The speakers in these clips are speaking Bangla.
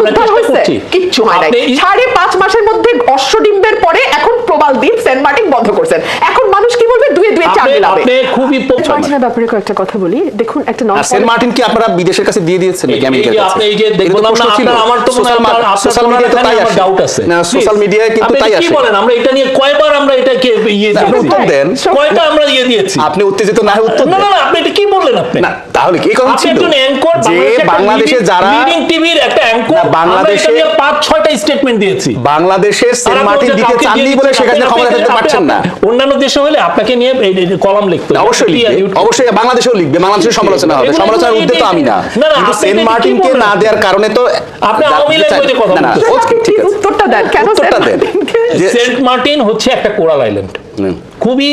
আমরা উদ্ধার হয়েছে? কিচ্ছু হয় নাই। আপনি সাড়ে পাঁচ মাসের মধ্যে অশ্বডিম্বের পরে এখন প্রবাল দ্বীপ সেন্ট মার্টিন বন্ধ করছেন। এখন মানুষ কি বলবে? দুয়ে দুয়ে চার মিলাবে। খুবই মার্টিনের ব্যাপারে কয়েকটা কথা বলি। দেখুন একটা নন সেন্ট মার্টিন কি আপনারা বিদেশের কাছে দিয়ে দিয়েছেন নাকি? আমেরিকার কাছে? আপনি এই যে না, আপনার- আমার তো মনে হয় Social আপনার- mar- আপনার social media তো এখানে তাই আসে। doubt আছে। না, Please, media কিন্তু আপনি কি বলেন? আমরা এটা নিয়ে কয়বার আমরা এটাকে ইয়ে দিয়েছি? উত্তর দেন। কয়টা আমরা ইয়ে দিয়েছি? আপনি উত্তেজিত না হয়ে উত্তর না না আপনি এটা কি বললেন আপনি? না তাহলে কি কথা ছিল? যে বাংলাদেশে যারা লিডিং টিভির একটা অ্যাঙ্কর বাংলাদেশে- পাঁচ ছয়টা স্টেটমেন্ট দিয়েছি। বাংলাদেশের সেন্ট মার্টিন দিতে চাননি বলে সেখানে ক্ষমতা থাকতে পারছেন না। অন্যান্য দেশে হলে আপনাকে নিয়ে কলম লিখতে অবশ্যই অবশ্যই বাংলাদেশেও লিখবে বাংলাদেশের সমালোচনা হবে। সমালোচনার উদ্দেশ্য তো আমি না। কিন্তু সেন্ট মার্টিনকে না দেওয়ার কারণে তো আপনি আওয়ামী লীগ বইতে কথা না, ঠিক আছে। উত্তরটা দেন কেন উত্তরটা দেন। সেন্ট মার্টিন হচ্ছে একটা কোরাল আইল্যান্ড। হুম। খুবই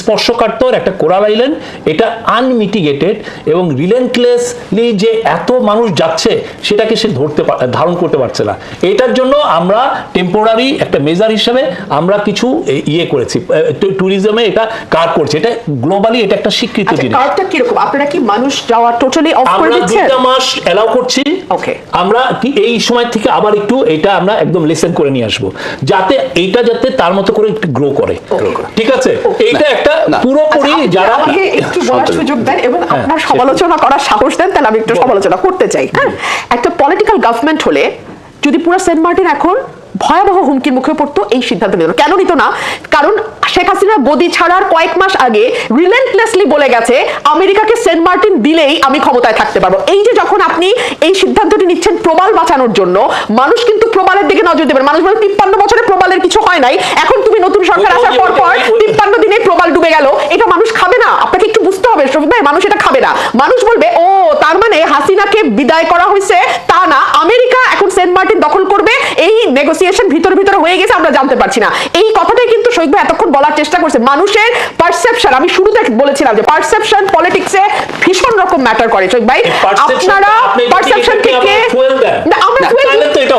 স্পর্শকাতর একটা কোরাল আইল্যান্ড। এটা আনমিটিগেটেড এবং রিলেন্টলেসলি যে এত মানুষ যাচ্ছে সেটাকে সে ধরতে ধারণ করতে পারছে না। এটার জন্য আমরা টেম্পোরারি একটা মেজার হিসেবে আমরা কিছু ইয়ে করেছি। ট্যুরিজমে এটা কার করছে? এটা গ্লোবালি এটা একটা স্বীকৃত আচ্ছা জিনিস। কার্ডটা কীরকম? আপনারা কি মানুষ যাওয়া টোটালি অফ করে আমরা দিচ্ছেন? দুইটা মাস এলাও করছি। Okay. আমরা কি এই সময় থেকে আবার একটু এটা আমরা একদম লেসেন করে নিয়ে আসব। যাতে এটা যাতে তার মতো করে একটু গ্রো করে ঠিক আছে? এইটা একটা পুরোপুরি আচ্ছা, যারা আমাকে একটু বলার সুযোগ দেন এবং হ্যাঁ, আপনার সমালোচনা করার সাহস দেন তাহলে আমি একটু সমালোচনা করতে চাই। হ্যাঁ? একটা পলিটিক্যাল গভর্নমেন্ট হলে যদি পুরো সেন্ট মার্টিন এখন ভয়াবহ হুমকির মুখে পড়তো এই সিদ্ধান্ত নিত না। কেন নিত না? কারণ শেখ হাসিনা গদি ছাড়ার কয়েক মাস আগে রিলেন্টলেসলি বলে গেছে আমেরিকাকে সেন্ট মার্টিন দিলেই আমি ক্ষমতায় থাকতে পারব। এই যে যখন আপনি এই সিদ্ধান্তটি নিচ্ছেন প্রবাল বাঁচানোর জন্য মানুষ কিন্তু প্রবালের দিকে নজর দেবেন। মানুষ বলে তিপ্পান্ন বছরে প্রবালের কিছু হয় নাই। এখন তুমি নতুন সরকার আসার পর পর তিপ্পান্ন দিনে প্রবাল ডুবে গেল। এটা মানুষ খাবে না। আপনাকে একটু বুঝতে হবে শফিক ভাই মানুষ এটা খাবে না। মানুষ বলবে ও তার মানে হাসিনাকে বিদায় করা হয়েছে তা না আমেরিকা এখন সেন্ট মার্টিন দখল করবে এই নেগোসিয়েশন ভিতরে ভিতরে হয়ে গেছে আমরা জানতে পারছি না। এই কথাটাই কিন্তু শফিক ভাই এতক্ষণ বলার চেষ্টা করছে। মানুষের পারসেপশন আমি শুরুতে বলেছিলাম যে পারসেপশন পলিটিক্সে ভীষণ রকম ম্যাটার করে শফিক ভাই আপনারা পারসেপশন থেকে। না আমরা এটা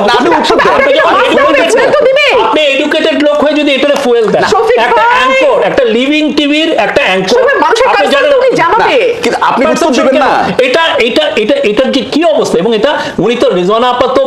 আপনি এডুকেটেড লোক হয়ে যদি ফুয়েল দেন একটা অ্যাঙ্কর একটা লিভিং টিভির একটা অ্যাঙ্কর মানুষের জানাবে। কিন্তু আপনি উত্তর দিবেন না। এটা এটা এটা এটার যে কি অবস্থা? এবং এটা উনি তো রেজওয়ানা আপাতত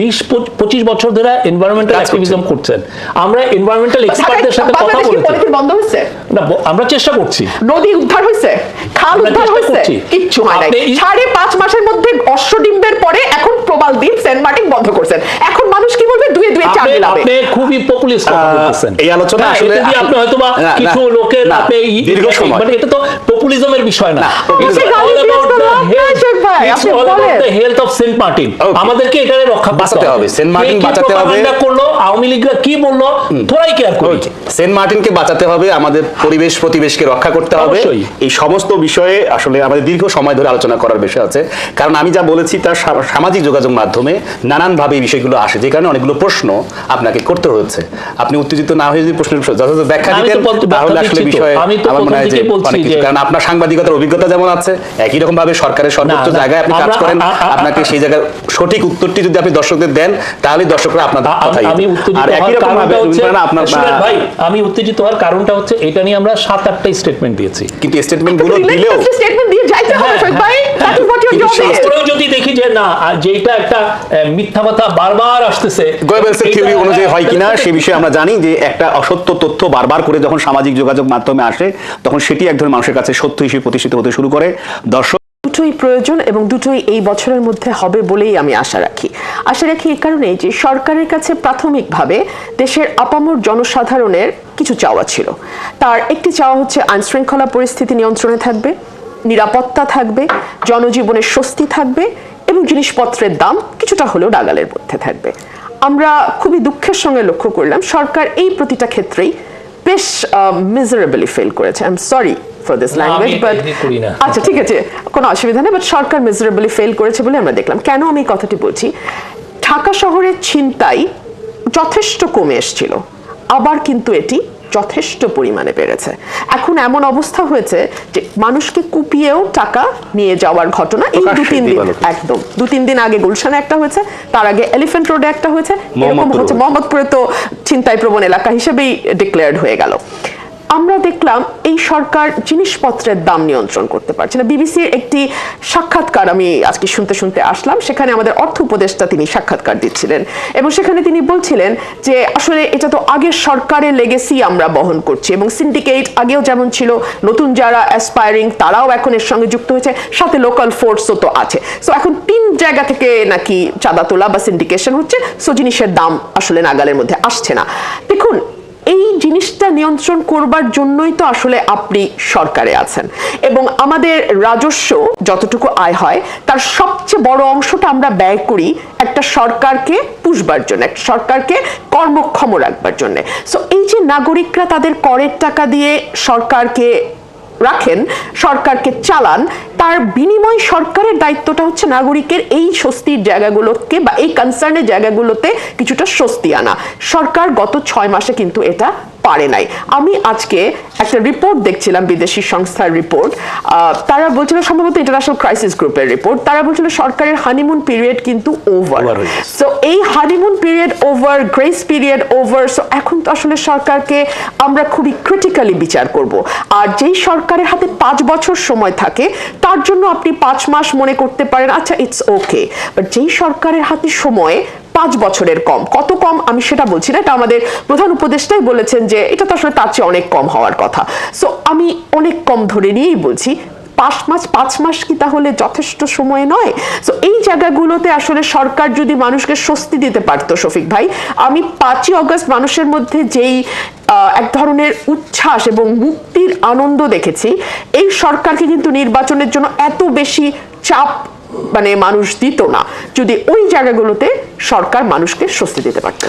বিশ পঁচিশ বছর ধরে এনভায়রনমেন্টাল অ্যাক্টিভিজম করছেন। আমরা এনভায়রনমেন্টাল এক্সপার্টদের সাথে কথা বলেছি। বন্ধ হয়েছে? না আমরা চেষ্টা করছি। নদী উদ্ধার হয়েছে? খাল উদ্ধার হয়েছে। কিচ্ছু হয় নাই। সাড়ে পাঁচ মাসের মধ্যে অশ্ব ডিম্বের পরে এখন প্রবাল দ্বীপ সেন্ট মার্টিন বন্ধ করছেন। এখন মানুষ কি বলবে? দুয়ে দুয়ে চার আপনি আপনি খুবই পপুলিস্ট কথা বলতেছেন এই আলোচনা হ্যাঁ, আসলে এটা আপনি হয়তো বা কিছু লোকের আপনি দীর্ঘ সময়। মানে এটা তো পপুলিজমের বিষয় না না, It's populism- all about the আপনি গালি health- দিয়েছেন ভাই, it's আপনি all about বলেন। the health of Saint Martin। Okay. আমাদেরকে এটারে রক্ষা বাঁচাতে হবে, কে কি বাঁচাতে হবে। করল আওয়ামী লীগরা কি বলল থোড়াই কেয়ার করি। সেন্ট মার্টিনকে বাঁচাতে হবে আমাদের পরিবেশ প্রতিবেশকে রক্ষা করতে হবে। এই সমস্ত বিষয়ে আসলে আমাদের দীর্ঘ সময় ধরে আলোচনা করার বিষয় আছে কারণ আমি যা বলেছি তার সামাজিক যোগাযোগ মাধ্যমে নানানভাবে এই বিষয়গুলো আসে যে কারণে অনেকগুলো প্রশ্ন আপনাকে করতে হচ্ছে আপনি উত্তেজিত না হয়ে যদি প্রশ্নের যথাযথ ব্যাখ্যা দিতেন তাহলে আসলে বিষয়ে আমার মনে হয় যে অনেক কিছু কারণ আপনার সাংবাদিকতার অভিজ্ঞতা যেমন আছে একই রকম ভাবে সরকারের সর্বোচ্চ জায়গায় আপনি কাজ করেন আপনাকে সেই জায়গার সঠিক উত্তরটি যদি আপনি দর্শকদের দেন তাহলে দর্শকরা আপনাদের আ- কথাই আমি উত্তেজিত আর একই রকম ভাবে আপনার ভাই আমি উত্তেজিত হওয়ার কারণটা হচ্ছে এটা নিয়ে আমরা সাত আটটা স্টেটমেন্ট দিয়েছি। কিন্তু স্টেটমেন্টগুলো দিলেও স্টেটমেন্ট দিয়ে যাইতে হবে হ্যাঁ, ভাই। দ্যাট ইজ হোয়াট ইজ তারপরেও যদি দেখি যে না আর যেটা একটা মিথ্যা কথা বারবার আসতেছে গোয়েবেলসের থিওরি অনুযায়ী হয় কিনা সে বিষয়ে আমরা জানি যে একটা অসত্য তথ্য বারবার করে যখন সামাজিক যোগাযোগ মাধ্যমে আসে তখন সেটি এক ধরনের মানুষের কাছে সত্য হিসেবে প্রতিষ্ঠিত হতে শুরু করে। দর্শক দুটোই প্রয়োজন এবং দুটোই এই বছরের মধ্যে হবে বলেই আমি আশা রাখি। আশা রাখি এই কারণে যে সরকারের কাছে প্রাথমিকভাবে দেশের আপামর জনসাধারণের কিছু চাওয়া ছিল। তার একটি চাওয়া হচ্ছে আইন শৃঙ্খলা পরিস্থিতি নিয়ন্ত্রণে থাকবে নিরাপত্তা থাকবে জনজীবনের স্বস্তি থাকবে এবং জিনিসপত্রের দাম কিছুটা হলেও ডাগালের মধ্যে থাকবে। আমরা খুবই দুঃখের সঙ্গে লক্ষ্য করলাম সরকার এই প্রতিটা ক্ষেত্রেই বেশ মিজারেবলি ফেল করেছে। I am sorry for this language but. আচ্ছা ঠিক আছে কোনো অসুবিধা নেই বাট সরকার মিজারেবলি ফেল করেছে বলে আমরা দেখলাম। কেন আমি এই কথাটি বলছি? ঢাকা শহরের ছিনতাই যথেষ্ট কমে এসেছিল। আবার কিন্তু এটি যথেষ্ট পরিমাণে বেড়েছে এখন এমন অবস্থা হয়েছে যে মানুষকে কুপিয়েও টাকা নিয়ে যাওয়ার ঘটনা এই দু তিন দিন একদম। দু তিন দিন আগে গুলশানে একটা হয়েছে তার আগে এলিফ্যান্ট রোডে একটা হয়েছে এরকম হচ্ছে। মোহাম্মদপুরে তো ছিনতাই প্রবণ এলাকা হিসেবেই ডিক্লেয়ার্ড হয়ে গেল। আমরা দেখলাম এই সরকার জিনিসপত্রের দাম নিয়ন্ত্রণ করতে পারছে না। বিবিসির একটি সাক্ষাৎকার আমি আজকে শুনতে শুনতে আসলাম। সেখানে আমাদের অর্থ উপদেষ্টা তিনি সাক্ষাৎকার দিচ্ছিলেন। এবং সেখানে তিনি বলছিলেন যে, আসলে এটা তো আগের সরকারের লেগেসি আমরা বহন করছি এবং সিন্ডিকেট আগেও যেমন ছিল, নতুন যারা অ্যাসপায়ারিং তারাও এখন এর সঙ্গে যুক্ত হয়েছে, সাথে লোকাল ফোর্সও তো আছে। সো এখন তিন জায়গা থেকে নাকি চাঁদা তোলা বা সিন্ডিকেশন হচ্ছে। সো জিনিসের দাম আসলে নাগালের মধ্যে আসছে না। জিনিসটা নিয়ন্ত্রণ করবার জন্যই তো আসলে আপনি সরকারে আছেন। এবং আমাদের রাজস্ব যতটুকু আয় হয়, তার সবচেয়ে বড় অংশটা আমরা ব্যয় করি একটা সরকারকে পুষবার জন্য, একটা সরকারকে কর্মক্ষম রাখবার জন্য। সো এই যে নাগরিকরা তাদের করের টাকা দিয়ে সরকারকে রাখেন সরকারকে চালান তার বিনিময় সরকারের দায়িত্বটা হচ্ছে নাগরিকের এই স্বস্তির জায়গাগুলোকে বা এই কনসার্নের জায়গাগুলোতে কিছুটা স্বস্তি আনা। সরকার গত ছয় মাসে কিন্তু এটা পারে নাই। আমি আজকে একটা রিপোর্ট দেখছিলাম বিদেশি সংস্থার রিপোর্ট তারা বলছিল সম্ভবত ইন্টারন্যাশনাল ক্রাইসিস গ্রুপের রিপোর্ট তারা বলছিল সরকারের হানিমুন পিরিয়ড কিন্তু ওভার সো এই honeymoon period over grace period over so এখন তো আসলে সরকারকে আমরা খুবই ক্রিটিক্যালি বিচার করব। আর যেই সরকারের হাতে পাঁচ বছর সময় থাকে, তার জন্য আপনি পাঁচ মাস মনে করতে পারেন আচ্ছা ইটস ওকে বাট যেই সরকারের হাতে সময় পাঁচ বছরের কম, কত কম আমি সেটা বলছি না, এটা আমাদের প্রধান উপদেষ্টাই বলেছেন যে এটা তো আসলে তার চেয়ে অনেক কম হওয়ার কথা। সো আমি অনেক কম ধরে নিয়েই বলছি পাঁচ মাস পাঁচ মাস কি তাহলে যথেষ্ট সময় নয়? তো এই জায়গাগুলোতে আসলে সরকার যদি মানুষকে স্বস্তি দিতে পারতো, শফিক ভাই, আমি পাঁচই অগস্ট মানুষের মধ্যে যেই এক ধরনের উচ্ছ্বাস এবং মুক্তির আনন্দ দেখেছি, এই সরকারকে কিন্তু নির্বাচনের জন্য এত বেশি চাপ মানে মানুষ দিত না। যদি ওই জায়গাগুলোতে সরকার মানুষকে স্বস্তি দিতে পারতো।